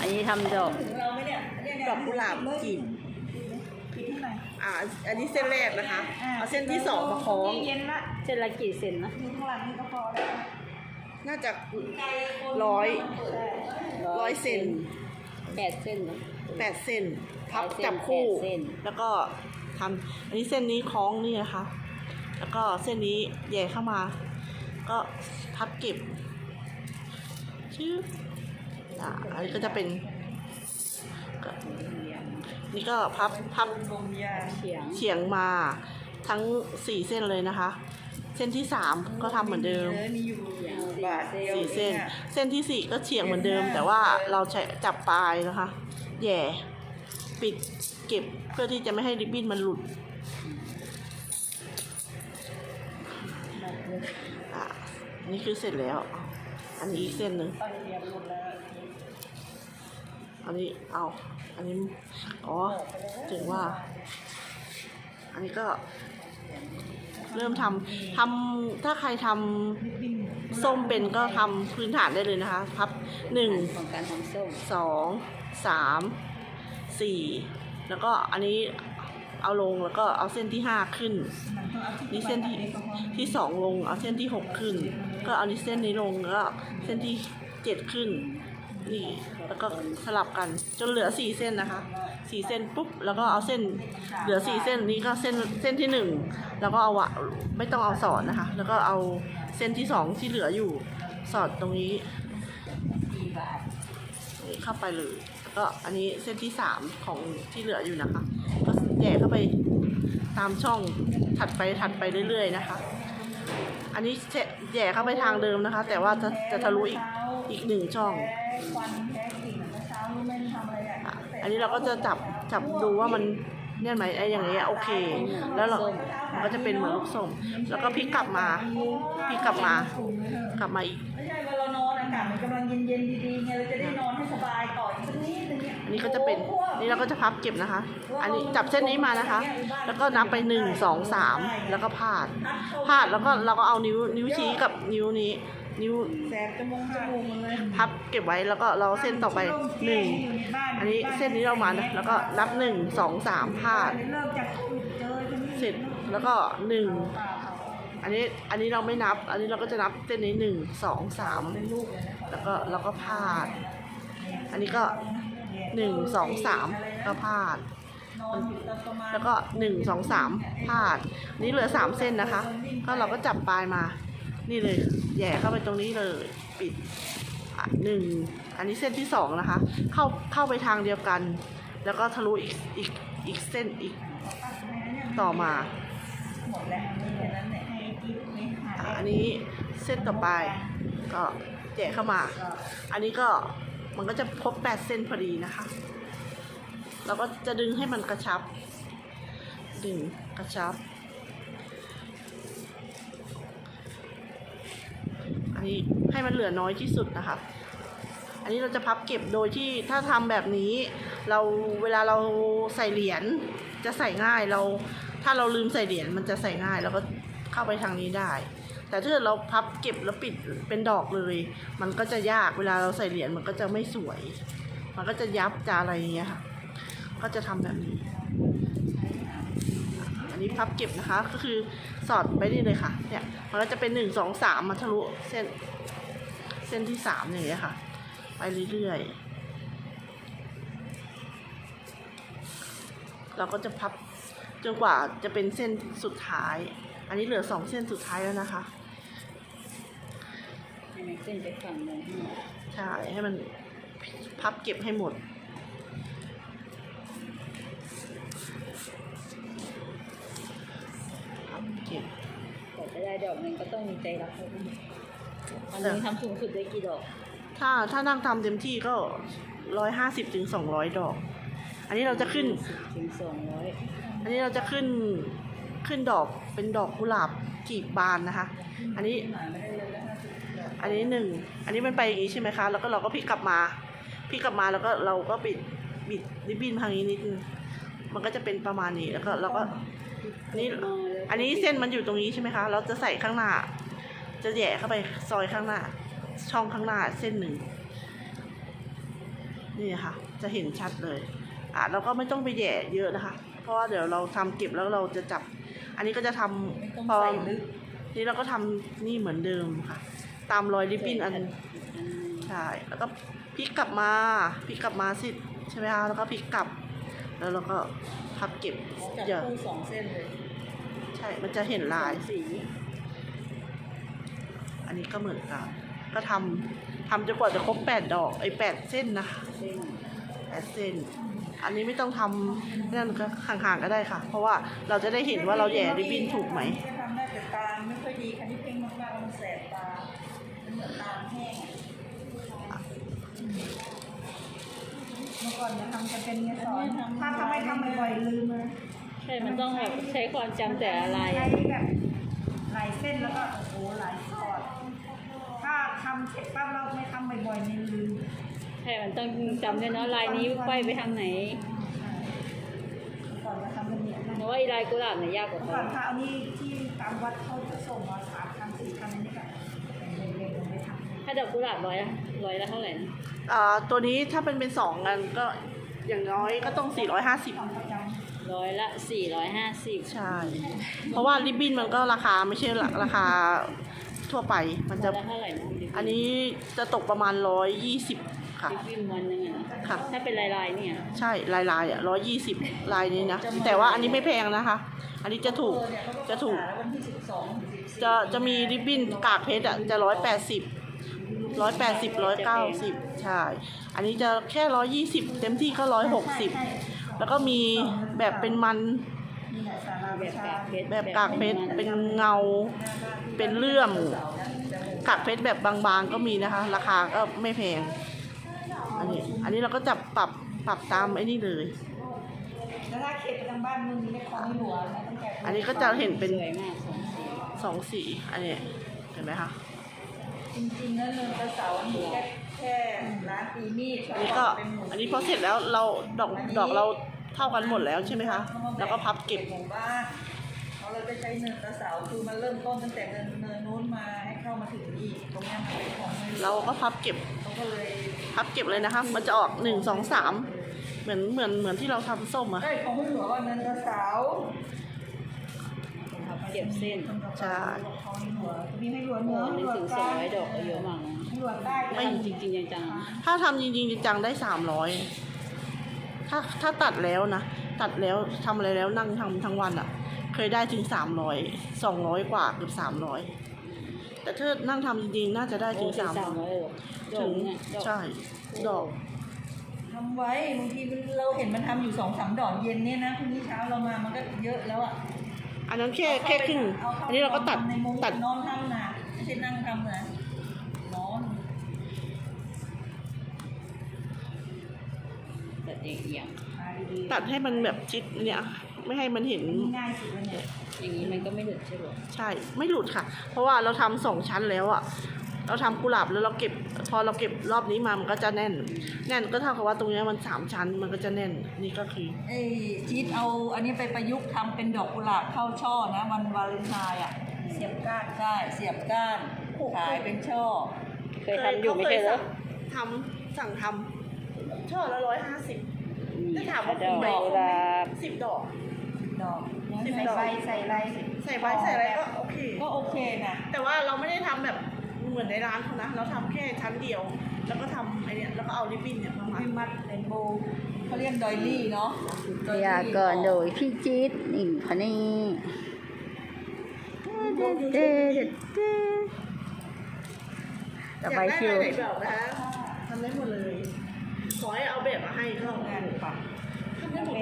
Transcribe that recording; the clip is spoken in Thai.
อันนี้ทำดอกเราไหมเนี่ยเนี่ยเนี่ยดอกกุหลาบกลีบปิดให้หน่อยอ่า อันนี้เส้นแรกนะคะาเอาเส้นที่สองมาคล้องเย็นละเส้นละกี่เซนนะมีข้างหลังนี่ก็พอแล้วน่าจะร้อยร้อยเซนแปดเส้นนะแปดเส้นพับแปดเส้นจับคู่แปดเส้นแล้วก็ทำอันนี้เส้นนี้คล้องนี่นะคะ แล้วก็เส้นนี้แหย่เข้ามา ก็พับเก็บชื่อ อ่าอันนี้ก็จะเป็นก็นี่ก็พับพับลมยาเฉียงเฉียงมาทั้งสี่เส้นเลยนะคะ เส้นที่สามก็ทำเหมือนเดิมเออมีอยู่บาทเดียวสี่เส้นองเส้นที่สี่ก็เฉียงเหมือนเดิม แต่ว่าเราใช้จับปลายนะคะ แหย่ปิดเก็บเพื่อที่จะไม่ให้ริบบิ้นมันหลุดอะนี่คือเสร็จแล้ว อันนี้อีกเส้นหนึ่ง ตอนเรียนหมดแล้ว อันนี้เอา อันนี้ อ๋อถึงว่า อันนี้ก็ เริ่มทำทำถ้าใครทำส้มเป็นก็ทำพื้นฐานได้เลยนะคะพับหนึ่งของการทำส้มสองสามสี่แล้วก็อันนี้เอาลงแล้วก็เอาเส้นที่ห้าขึ้น นี่เส้นที่ที่สองลง เอาเส้นที่หกขึ้น ก็เอานี้เส้นนี้ลงแล้วเส้นที่เจ็ดขึ้น นี่แล้วก็สลับกันจนเหลือสี่เส้นนะคะสี่เส้นปุ๊บแล้วก็เอาเส้นเหลือสี่เส้นนี้ก็เส้นเส้นที่หนึ่งแล้วก็เอาวะไม่ต้องเอาสอดนะคะ แล้วก็เอาเส้นที่สองที่เหลืออยู่สอดตรงนี้นี่เข้าไปเลยแล้วก็อันนี้เส้นที่สามของที่เหลืออยู่นะคะ ก็แย่เข้าไปตามช่องถัดไปถัดไปเรื่อย ๆ นะคะ อันนี้แย่เข้าไปทางเดิมนะคะ แต่ว่าจะจะทะลุอีกอีกหนึ่งช่อง ควันแพ้กลิ่นเมื่อเช้ารู้ไหมทำอะไรอะอะอันนี้เราก็จะจับจับดูว่ามันเนี่ยไหมไอ้อย่างเงี้ยโอเค แล้วเรามันก็จะเป็นเหมือนลูกส้มแล้วก็พลิกกลับมาพลิกกลับมา กลับมาอีกไม่ใช่ว่าเรานอนอากาศมันกำลังเย็นๆดีๆไงเราจะได้นอนให้สบายต่ออีกสักนิดนึงเนี่ยอันนี้ก็จะเป็นนี่เราก็จะพับเก็บนะคะ อันนี้จับเส้นนี้มานะคะ แล้วก็นับไปหนึ่งสองสามแล้วก็พาดพาดแล้วก็เราก็เอานิ้วนิ้วชี้กับนิ้วนี้ นิ้วแสบจมูกจมูกเลยพับเก็บไว้แล้วก็เราเส้นต่อไปหนึ่งอันนี้เส้นนี้เรามานะแล้วก็นับหนึ่งสองสามพาดเริ่มจากจุดเจอที่นี่เสร็จแล้วก็หนึ่งอันนี้อันนี้เราไม่นับ อันนี้เราก็จะนับเส้นนี้หนึ่งสองสามเป็นลูกเลยนะแล้วก็เราก็พาด อันนี้ก็หนึ่งสองสามก็พาดนอนอยู่ตอนประมาณแล้วก็หนึ่งสองสามพาด นี่เหลือสามเส้นนะคะ ก็เราก็จับปลายมา นี่เลยแย่เข้าไปตรงนี้เลยปิดอะหนึ่งอันนี้เส้นที่สองนะคะ เข้าเข้าไปทางเดียวกัน แล้วก็ทะลุอีกอีกอีกเส้นอีกต่อมาอันนี้เส้นต่อไปก็แย่เข้ามา อันนี้ก็มันก็จะครบแปดเส้นพอดีนะคะ เราก็จะดึงให้มันกระชับ ดึงกระชับ นี้ให้มันเหลือน้อยที่สุดนะคะอันนี้เราจะพับเก็บโดยที่ถ้าทำแบบนี้เราเวลาเราใส่เหรียญจะใส่ง่ายเรา ถ้าเราลืมใส่เหรียญมันจะใส่ง่ายเราก็เข้าไปทางนี้ได้ แต่ถ้าเราพับเก็บแล้วปิดเป็นดอกเลย มันก็จะยากเวลาเราใส่เหรียญมันก็จะไม่สวย มันก็จะยับจะอะไรอย่างเงี้ยค่ะก็จะทำแบบนี้ นนี้พับเก็บนะคะ ก็คือสอดไปนี่เลยค่ะ เนี่ยมันก็จะเป็นหนึ่งสองสามมาทะลุเส้น เส้นที่สามอย่างเงี้ยค่ะ ไปเรื่อยๆ เราก็จะพับจนกว่าจะเป็นเส้นสุดท้าย อันนี้เหลือสองเส้นสุดท้ายแล้วนะคะให้มันขึ้นไปฝั่งหนึงใช่ ให้มันพับเก็บให้หมด พับเก็บ แต่จะได้ดอกหนึ่งก็ต้องมีใจรักเขาด้วยอันนึงทำสูงสุดได้กี่ดอกถ้าถ้านั่งทำเต็มที่ก็ร้อยห้าสิบถึงสองร้อยดอก อันนี้เราจะขึ้นถึงสองร้อยอันนี้เราจะขึ้นขึ้นดอกเป็นดอกกุหลาบกีบบานนะคะ อันนี้ อันนี้หนึ่ง อันนี้มันไปอย่างนี้ใช่ไหมคะ แล้วก็เราก็พลิกกลับมาพลิกกลับมาแล้วก็เราก็บิดบิดริบบิ้นทางนี้นิดนึงมันก็จะเป็นประมาณนี้แล้วก็เราก็อั นนี้อันนี้เส้นมันอยู่ตรงนี้ใช่ไหมคะ เราจะใส่ข้างหน้า จะแหย่เข้าไปซอยข้างหน้า ช่องข้างหน้าเส้นหนึ่งนนี่ค่ะ จะเห็นชัดเลย อะเราก็ไม่ต้องไปแหย่เยอะนะคะ เพราะว่าเดี๋ยวเราทำเก็บแล้วเราจะจับ อันนี้ก็จะทำไม่ต้องพอใส่ลึกนี่เราก็ทำนี่เหมือนเดิมค่ะ ตามรอยริบบิ้นอันใช่แล้วก็พลิกกลับมาพลิกกลับมาสิใช่ไหมคะแล้วก็พลิกกลับ แล้วเราก็พับเก็บจับอย่าคู่สองเส้นเลย ใช่ มันจะเห็นลาย สี อันนี้ก็เหมือนกัน ก็ทำทำจนกว่าจะครบแปดดอก ไอ้แปดเส้นนะคะ เส้นแปดเส้นอันนี้ไม่ต้องทำนั่นก็ห่างๆก็ได้ค่ะ เพราะว่าเราจะได้เห็นว่าเราแหย่ริบบิ้นถูกไหม จะทำได้แต่ตาไม่ค่อยดีคันนี้เพ่งมากๆมันแสบตามันเหมือนตาแห้งเมื่อ ก่อนจะทำจะเป็นเงี้ยสอนถ้าทำไม่ทำบ่อยๆลืมเลยใช่มันต้องแบบใช้ความจำแต่อะไร ใช้แบบหลายเส้นแล้วก็โอ้โหหลายทอดถ้าทำเสร็จปั๊บเราไม่ทำบ่อยๆเนี่ยลืมใช่มันต้องจำด้วยเนาะลายนี้ไขว้ไปทางไหนก่อนจะทำเป็นเนี่ยนะเพราะว่าไอ้ลายกุหลาบเนี่ยยากกว่าก่เขาอนถ้าเอานี่ที่ตามวัดเขาจะส่งมาสามพันสี่พันอันนี้ก็เร็วๆไม่ทำ ถ้าดอกกุหลาบร้อยละร้อยละเท่าไหร่นะอ่าตัวนี้ถ้าเป็นเป็นสองกันก็อย่างน้อยก็ต้อง 450ทำประจำร้อยละสี่ร้อยห้าสิบใช่ เพราะว่าริบบิ้นมันก็ราคาไม่ใช่ราคาทั่วไปมันจะร้อยละเท่าไหร่นะอันนี้จะตกประมาณ 120 ค่ะลิปบิ้นวันหนึงอะนะค่ะ ถ้าเป็นลายลายๆเนี่ยใช่ลายลายๆอะร้อยยี่สิบลายนี้นะ แต่ว่าอันนี้ไม่แพงนะคะ อันนี้จะถูกจะถูกวันที่สิบสองถึงสิบสี่จะจะมีริบบิ้นกากเพชรอะจะร้อยแปดสิบ ร้อยแปดสิบร้อยเก้าสิบใช่ อันนี้จะแค่ร้อยยี่สิบเต็มที่ก็ร้อยหกสิบแล้วก็มีแบบเป็นมันนี่แหละสาราแบวิบชากากเพชรแบบกากเพชรเป็นเงา เป็นเลื่อม กากเพชรแบบบางๆก็มีนะคะ ราคาก็ไม่แพง อันนี้ อันนี้เราก็จะปรับปรับตามไอ้นี่เลยแล้วถ้าเขตประจำบ้านมึงมีเลขของในหลวงนะตั้งแต่อันนี้ก็จะเห็นเป็นสวยมากสองสีสองสี อันนี้เห็นไหมคะ จริงๆแล้วเนินกระเสามีแค่แค่ร้านตีมีดอันนี้ก็อันนี้พอเสร็จแล้วเราดอกดอกเราเท่ากันหมดแล้วใช่ไหมคะแล้วก็พับเก็บ หมู่บ้านเราเลยจะใช้เนินกระเสาคือมันเริ่มต้นตั้งแต่เนินเนินนู้นมาให้เข้ามาถึงอีกตรงเนี้ยมันเป็นของไม่เราก็พับเก็บเขาก็เลยพับเก็บเลยนะคะ มันจะออกหนึ่งสองสามเหมือนเหมือนเหมือนที่เราทำส้มอะเอ้ยของไม่หลวงว่าเนินกระเสา เก็บเส้นใช่ของไม่หลวงมีให้หลวงโอ้เนื้อหนึ่งถึงสองร้อยดอกก็เยอะมากนะให้หลวงได้ไม่ทำจริงๆจังๆอะถ้าทำจริงๆจังๆได้สามร้อยถ้าถ้าตัดแล้วนะ ตัดแล้วทำอะไรแล้วนั่งทำทั้งวันอะเคยได้ถึงสามร้อยสองร้อยกว่าเกือบสามร้อยแต่ถ้านั่งทำจริงๆน่าจะได้ถึงสามสามร้อยร้อยดอกถึงเนี่ยดอกใช่ดอกทำไว้บางทีเราเห็นมันทำอยู่สองสามดอกเย็นเนี่ยนะพรุ่งนี้เช้าเรามามันก็เยอะแล้วอะ อันนั้นแค่แค่ครึ่งเอาเข้าอันนี้เราก็ตัดในมุมตัดนอนทำนะไม่ใช่นั่งทำนะนอนแต่เอียงมาดีๆตัดให้มันแบบชิดเนี่ยไม่ให้มันเห็นอันนี้ง่ายสุดแล้วเนี่ยๆอย่างนี้มันก็ไม่หลุดใช่หรอใช่ไม่หลุดค่ะ เพราะว่าเราทำสองชั้นแล้วอะ เราทำกุหลาบแล้วเราเก็บพอเราเก็บรอบนี้มามันก็จะแน่น แน่นก็เท่ากับว่าตรงเนี้ยมันสามชั้นมันก็จะแน่นนี่ก็คือเอ้ยชีตเอาอันนี้ไปประยุกต์ทำเป็นดอกกุหลาบเข้าช่อนะวันวาเลนไทน์อะเสียบก้านใช่เสียบก้านขายเป็นช่อ เคยทำอยู่ไม่ใช่เหรอทำสั่งทำช่อละร้อยห้าสิบได้ถามว่าดอกคุ้มไหมกุหลาบสิบดอกดอกสิบใส่ดอกใบใส่ไรใส่ใบใส่อะไรก็โอเคก็โอเคนะแต่ว่าเราไม่ได้ทำแบบเห มือนในร้านเขานะเราทำแค่ชั้นเดียว แล้วก็ทำไอเนี้ยแล้วก็เอาริบบิ้นเนี่ยมามัดไม่มัดเป็นโบว์เขาเรียกดอยลี่เนาะพยากรณ์โดยพี่จี๊ดนี่คนนี้เด้เด้เด้ต่อไปอยากคิได้วอะไรแบบนะคะทำได้หมดเลย ขอให้เอาแบบมาให้ก็งานปักทำได้หมด